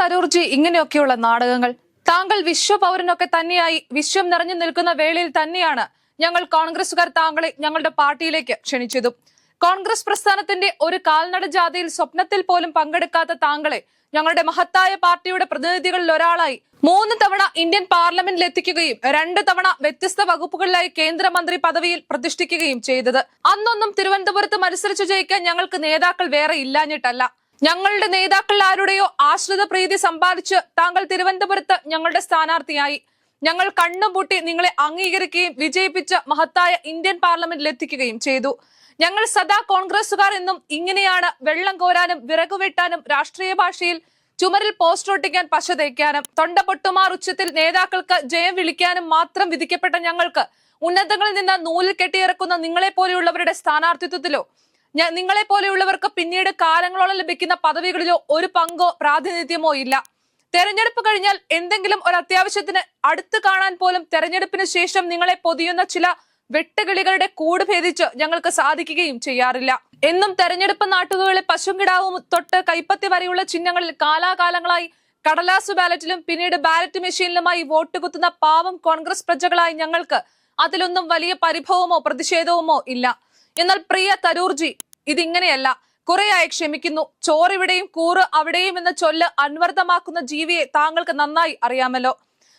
തരൂർജി ഇങ്ങനെയൊക്കെയുള്ള നാടകങ്ങൾ. താങ്കൾ വിശ്വപൗരനൊക്കെ തന്നെയായി വിശ്വം നിറഞ്ഞു നിൽക്കുന്ന വേളയിൽ തന്നെയാണ് ഞങ്ങൾ കോൺഗ്രസുകാർ താങ്കളെ ഞങ്ങളുടെ പാർട്ടിയിലേക്ക് ക്ഷണിച്ചതും. കോൺഗ്രസ് പ്രസ്ഥാനത്തിന്റെ ഒരു കാൽനട ജാഥയിൽ സ്വപ്നത്തിൽ പോലും പങ്കെടുക്കാത്ത താങ്കളെ ഞങ്ങളുടെ മഹത്തായ പാർട്ടിയുടെ പ്രതിനിധികളിൽ ഒരാളായി മൂന്ന് തവണ ഇന്ത്യൻ പാർലമെന്റിൽ എത്തിക്കുകയും രണ്ട് തവണ വ്യത്യസ്ത വകുപ്പുകളിലായി കേന്ദ്രമന്ത്രി പദവിയിൽ പ്രതിഷ്ഠിക്കുകയും ചെയ്തത്. അന്നൊന്നും തിരുവനന്തപുരത്ത് മത്സരിച്ചു ജയിക്കാൻ ഞങ്ങൾക്ക് നേതാക്കൾ വേറെ ഇല്ലാഞ്ഞിട്ടല്ല. ഞങ്ങളുടെ നേതാക്കൾ ആരുടെയോ ആശ്രിത പ്രീതി സമ്പാദിച്ച് താങ്കൾ തിരുവനന്തപുരത്ത് ഞങ്ങളുടെ സ്ഥാനാർത്ഥിയായി. ഞങ്ങൾ കണ്ണും പൂട്ടി നിങ്ങളെ അംഗീകരിക്കുകയും വിജയിപ്പിച്ച മഹത്തായ ഇന്ത്യൻ പാർലമെന്റിൽ എത്തിക്കുകയും ചെയ്തു. ഞങ്ങൾ സദാ കോൺഗ്രസുകാർ എന്നും ഇങ്ങനെയാണ് വെള്ളം കോരാനും വിറകുവെട്ടാനും രാഷ്ട്രീയ ഭാഷയിൽ ചുമരിൽ പോസ്റ്റർ ഒട്ടിക്കാൻ പശ തേക്കാനും തൊണ്ട പൊട്ടുമാർ ഉച്ചത്തിൽ നേതാക്കൾക്ക് ജയം വിളിക്കാനും മാത്രം വിധിക്കപ്പെട്ട ഞങ്ങൾക്ക് ഉന്നതങ്ങളിൽ നിന്ന് നൂലിൽ കെട്ടിയിറക്കുന്ന നിങ്ങളെ പോലെയുള്ളവരുടെ സ്ഥാനാർത്ഥിത്വത്തിലോ ഞാൻ നിങ്ങളെ പോലെയുള്ളവർക്ക് പിന്നീട് കാലങ്ങളോളം ലഭിക്കുന്ന പദവികളിലോ ഒരു പങ്കോ പ്രാതിനിധ്യമോ ഇല്ല. തെരഞ്ഞെടുപ്പ് കഴിഞ്ഞാൽ എന്തെങ്കിലും ഒരു അത്യാവശ്യത്തിന് അടുത്ത് കാണാൻ പോലും തെരഞ്ഞെടുപ്പിന് ശേഷം നിങ്ങളെ പൊതിയുന്ന ചില വെട്ടുകിളികളുടെ കൂട് ഭേദിച്ച് ഞങ്ങൾക്ക് സാധിക്കുകയും ചെയ്യാറില്ല. എന്നും തെരഞ്ഞെടുപ്പ് നാട്ടുകളിലെ പശുങ്കിടാവും തൊട്ട് കൈപ്പത്തി വരെയുള്ള ചിഹ്നങ്ങളിൽ കാലാകാലങ്ങളായി കടലാസ് ബാലറ്റിലും പിന്നീട് ബാലറ്റ് മെഷീനിലുമായി വോട്ട് കുത്തുന്ന പാവം കോൺഗ്രസ് പ്രജകളായി ഞങ്ങൾക്ക് അതിലൊന്നും വലിയ പരിഭവമോ പ്രതിഷേധവുമോ ഇല്ല. എന്നാൽ പ്രിയ തരൂർജി ഇതിങ്ങനെയല്ല. കുറെയായി ക്ഷമിക്കുന്നു. ചോറിവിടെയും കൂറ് അവിടെയും എന്ന ചൊല്ല് അൻവർത്ഥമാക്കുന്ന ജീവിയെ താങ്കൾക്ക് നന്നായി അറിയാമല്ലോ.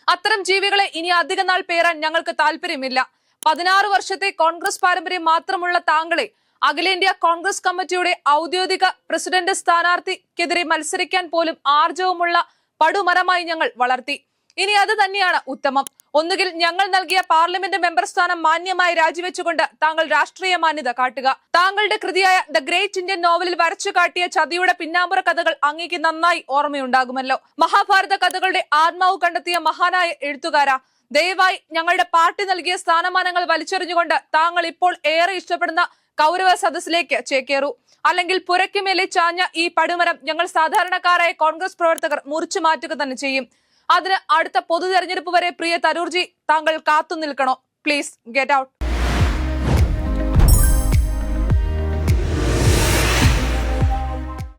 അത്തരം ജീവികളെ ഇനി അധിക നാൾ പേരാൻ ഞങ്ങൾക്ക് താല്പര്യമില്ല. പതിനാറ് വർഷത്തെ കോൺഗ്രസ് പാരമ്പര്യം മാത്രമുള്ള താങ്കളെ അഖിലേന്ത്യാ കോൺഗ്രസ് കമ്മിറ്റിയുടെ ഔദ്യോഗിക പ്രസിഡന്റ് സ്ഥാനാർത്ഥിക്കെതിരെ മത്സരിക്കാൻ പോലും ആർജവമുള്ള പടുമരമായി ഞങ്ങൾ വളർത്തി. ഇനി അത് തന്നെയാണ് ഉത്തമം. ഒന്നുകിൽ ഞങ്ങൾ നൽകിയ പാർലമെന്റ് മെമ്പർ സ്ഥാനം മാന്യമായി രാജിവെച്ചുകൊണ്ട് താങ്കൾ രാഷ്ട്രീയ മാന്യത കാട്ടുക. താങ്കളുടെ കൃതിയായ ദ ഗ്രേറ്റ് ഇന്ത്യൻ നോവലിൽ വരച്ചു കാട്ടിയ ചതിയുടെ പിന്നാമ്പുറ കഥകൾ അങ്ങേക്ക് നന്നായി ഓർമ്മയുണ്ടാകുമല്ലോ. മഹാഭാരത കഥകളുടെ ആത്മാവ് കണ്ടെത്തിയ മഹാനായ എഴുത്തുകാര. ദയവായി ഞങ്ങളുടെ പാർട്ടി നൽകിയ സ്ഥാനമാനങ്ങൾ വലിച്ചെറിഞ്ഞുകൊണ്ട് താങ്കൾ ഇപ്പോൾ ഏറെ ഇഷ്ടപ്പെടുന്ന കൗരവ സദസ്സിലേക്ക് ചേക്കേറൂ. അല്ലെങ്കിൽ പുരയ്ക്കുമേലെ ചാഞ്ഞ ഈ പടുമരം ഞങ്ങൾ സാധാരണക്കാരായ കോൺഗ്രസ് പ്രവർത്തകർ മുറിച്ചു മാറ്റുക തന്നെ ചെയ്യും. അതിന് അടുത്ത പൊതു തെരഞ്ഞെടുപ്പ് വരെ പ്രിയ തരൂർജി താങ്കൾ കാത്തു നിൽക്കണോ? Please get out